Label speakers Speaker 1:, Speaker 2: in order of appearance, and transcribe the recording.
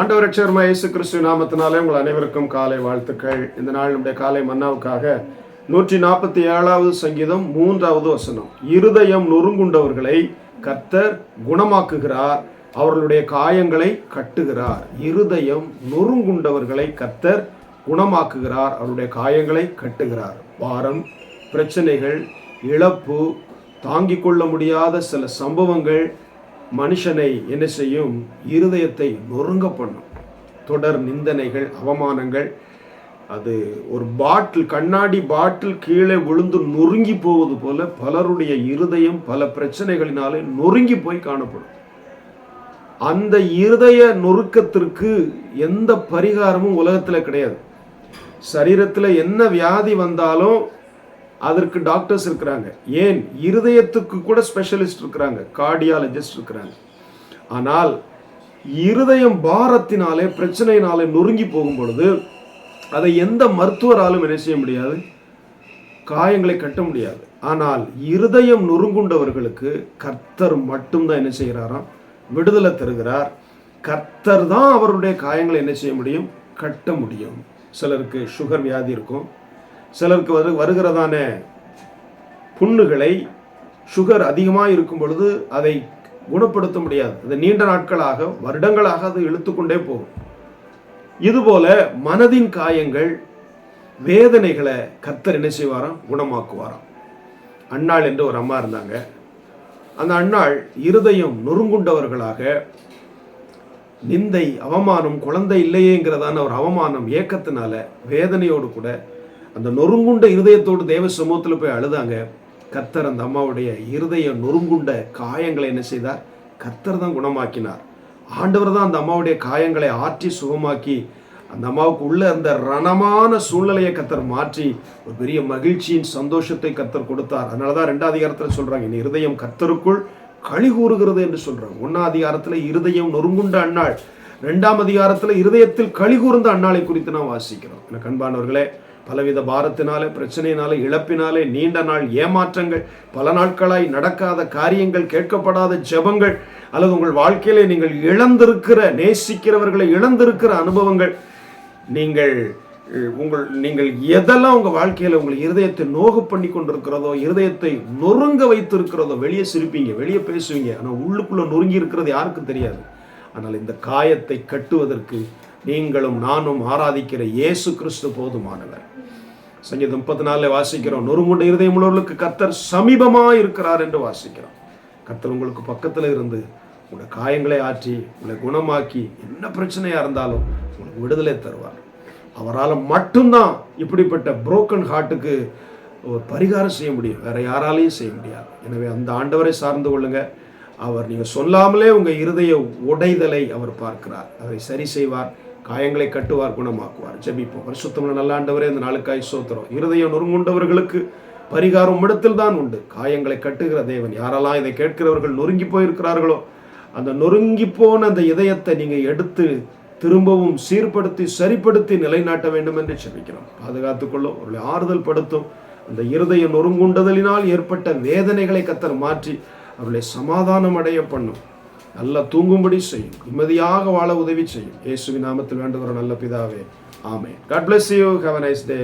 Speaker 1: ஆண்டவர் ரட்சகர்மா இயேசு கிறிஸ்து நாமத்தினாலே உங்கள் அனைவருக்கும் காலை வாழ்த்துக்கள். இந்த நாள் நம்முடைய காலை மன்னாவுக்காக நூற்றி நாற்பத்தி ஏழாவது சங்கீதம் மூன்றாவது வசனம். இருதயம் நொறுங்குண்டவர்களை கர்த்தர் குணமாக்குகிறார் அவர்களுடைய காயங்களை கட்டுகிறார். இருதயம் நொறுங்குண்டவர்களை கர்த்தர் குணமாக்குகிறார் அவருடைய காயங்களை கட்டுகிறார். பாரம் பிரச்சனைகள் இழப்பு தாங்கிக் கொள்ள முடியாத சில சம்பவங்கள் மனுஷனை என்ன செய்யும்? இருதயத்தை நொறுங்க பண்ணும். தொடர் நிந்தனைகள் அவமானங்கள் அது ஒரு பாட்டில் கண்ணாடி பாட்டில் கீழே விழுந்து நொறுங்கி போவது போல பலருடைய இருதயம் பல பிரச்சனைகளினாலே நொறுங்கி போய் காணப்படும். அந்த இருதய நொறுக்கத்திற்கு எந்த பரிகாரமும் உலகத்தில் கிடையாது. சரீரத்தில் என்ன வியாதி வந்தாலும் அதற்கு டாக்டர்ஸ் இருக்கிறாங்க. ஏன்? இருதயத்துக்கு கூட ஸ்பெஷலிஸ்ட் இருக்கிறாங்க. கார்டியாலஜிஸ்ட் இருக்கிறாங்க. ஆனால் இருதயம் பாரத்தினாலே பிரச்சனையினாலே நொறுங்கி போகும் பொழுது அதை எந்த மருத்துவராலும் என்ன செய்ய முடியாது? காயங்களை கட்ட முடியாது. ஆனால் இருதயம் நொறுங்குண்டவர்களுக்கு கர்த்தர் மட்டும்தான் என்ன செய்கிறாராம்? விடுதலை தருகிறார். கர்த்தர் தான் அவருடைய காயங்களை என்ன செய்ய முடியும்? கட்ட முடியும். சிலருக்கு சுகர் வியாதி இருக்கும். சிலருக்கு வரு வருகிறதான புண்ணுகளை சுகர் அதிகமாக இருக்கும் பொழுது அதை குணப்படுத்த முடியாது. அது நீண்ட நாட்களாக வருடங்களாக அது இழுத்துக்கொண்டே போகும். இதுபோல மனதின் காயங்கள் வேதனைகளை கர்த்தர் என்ன செய்வாராம்? குணமாக்குவாராம். அண்ணாள் என்று ஒரு அம்மா இருந்தாங்க. அந்த அண்ணாள் இருதயம் நொறுங்குண்டவர்களாக நிந்தை அவமானம் குழந்தை இல்லையேங்கிறதான ஒரு அவமானம் ஏக்கத்தினால வேதனையோடு கூட அந்த நொறுங்குண்ட இருதயத்தோடு தேவ சமூகத்தில் போய் அழுதாங்க. கர்த்தர் அந்த அம்மாவுடைய இருதய நொறுங்குண்ட காயங்களை என்ன செய்தார்? கர்த்தர் தான் குணமாக்கினார். ஆண்டவர் தான் அந்த அம்மாவுடைய காயங்களை ஆற்றி சுகமாக்கி அந்த அம்மாவுக்கு உள்ள அந்த ரணமான சூழ்நிலையை கத்தர் மாற்றி ஒரு பெரிய மகிழ்ச்சியின் சந்தோஷத்தை கத்தர் கொடுத்தார். அதனால தான் ரெண்டாவது அதிகாரத்தில் சொல்கிறாங்க இந்த இருதயம் கத்தருக்குள் களி கூறுகிறது என்று சொல்கிறாங்க ஒன்றாம் அதிகாரத்தில் இருதயம் நொறுங்குண்ட அன்னாள். ரெண்டாம் அதிகாரத்தில் இருதயத்தில் களி கூர்ந்த அன்னாளை குறித்து நான் வாசிக்கிறோம். எனக்கு அன்பானவர்களே பலவித பாரத்தினாலே பிரச்சனையினாலே இழப்பினாலே நீண்ட நாள் ஏமாற்றங்கள் பல நாட்களாய் நடக்காத காரியங்கள் கேட்கப்படாத ஜெபங்கள் அல்லது உங்கள் வாழ்க்கையிலே நீங்கள் இழந்திருக்கிற நேசிக்கிறவர்களை இழந்திருக்கிற அனுபவங்கள் நீங்கள் உங்கள் நீங்கள் எதெல்லாம் உங்கள் வாழ்க்கையில் உங்கள் இருதயத்தை நோகு பண்ணி கொண்டிருக்கிறதோ இருதயத்தை நொறுங்க வைத்திருக்கிறதோ வெளியே சிரிப்பீங்க வெளியே பேசுவீங்க ஆனால் உள்ளுக்குள்ளே நொறுங்கி இருக்கிறது யாருக்கும் தெரியாது. ஆனால் இந்த காயத்தை கட்டுவதற்கு நீங்களும் நானும் ஆராதிக்கிற இயேசு கிறிஸ்து போதுமானவர். சங்கீதம் முப்பத்தி நாலில் வாசிக்கிறோம் நொறுமுண்ட இருதயம் உள்ளவர்களுக்கு கத்தர் சமீபமாக இருக்கிறார் என்று வாசிக்கிறோம். கத்தர் உங்களுக்கு பக்கத்தில் இருந்து உங்களோட காயங்களை ஆற்றி உங்களை குணமாக்கி என்ன பிரச்சனையாக இருந்தாலும் உங்களுக்கு விடுதலை தருவார். அவரால் மட்டும்தான் இப்படிப்பட்ட புரோக்கன் ஹார்ட்டுக்கு ஒரு பரிகாரம் செய்ய முடியும். வேற யாராலையும் செய்ய முடியாது. எனவே அந்த ஆண்டவரை சார்ந்து கொள்ளுங்க. அவர் நீங்கள் சொல்லாமலே உங்கள் இருதய உடைதலை அவர் பார்க்கிறார். அதை சரி செய்வார். காயங்களை கட்டுவார் குணமாக்குவார். ஜபிப்போம். பரிசுத்தமுள்ள நல்லாண்டவரே இந்த நாளுக்காய் சோத்திரம் இருதயம் நொறுங்குண்டவர்களுக்கு பரிகாரம் இடத்தில் தான் உண்டு. காயங்களை கட்டுகிற தேவன் யாரெல்லாம் இதை கேட்கிறவர்கள் நொறுங்கி போயிருக்கிறார்களோ அந்த நொறுங்கி போன அந்த இதயத்தை நீங்கள் எடுத்து திரும்பவும் சீர்படுத்தி சரிப்படுத்தி நிலைநாட்ட வேண்டும் என்று செபிக்கிறோம் பாதுகாத்துக்கொள்ளும் அவர்களை ஆறுதல் படுத்தும். அந்த இருதய நொறுங்குண்டதலினால் ஏற்பட்ட வேதனைகளை கத்தர் மாற்றி அவர்களை சமாதானம் அடைய பண்ணும். நல்லா தூங்கும்படி செய்யும். நிம்மதியாக வாழ உதவி செய்யும். இயேசுவின் நாமத்தில் வேண்டுகிற நல்ல பிதாவே. ஆமே God bless you have a nice day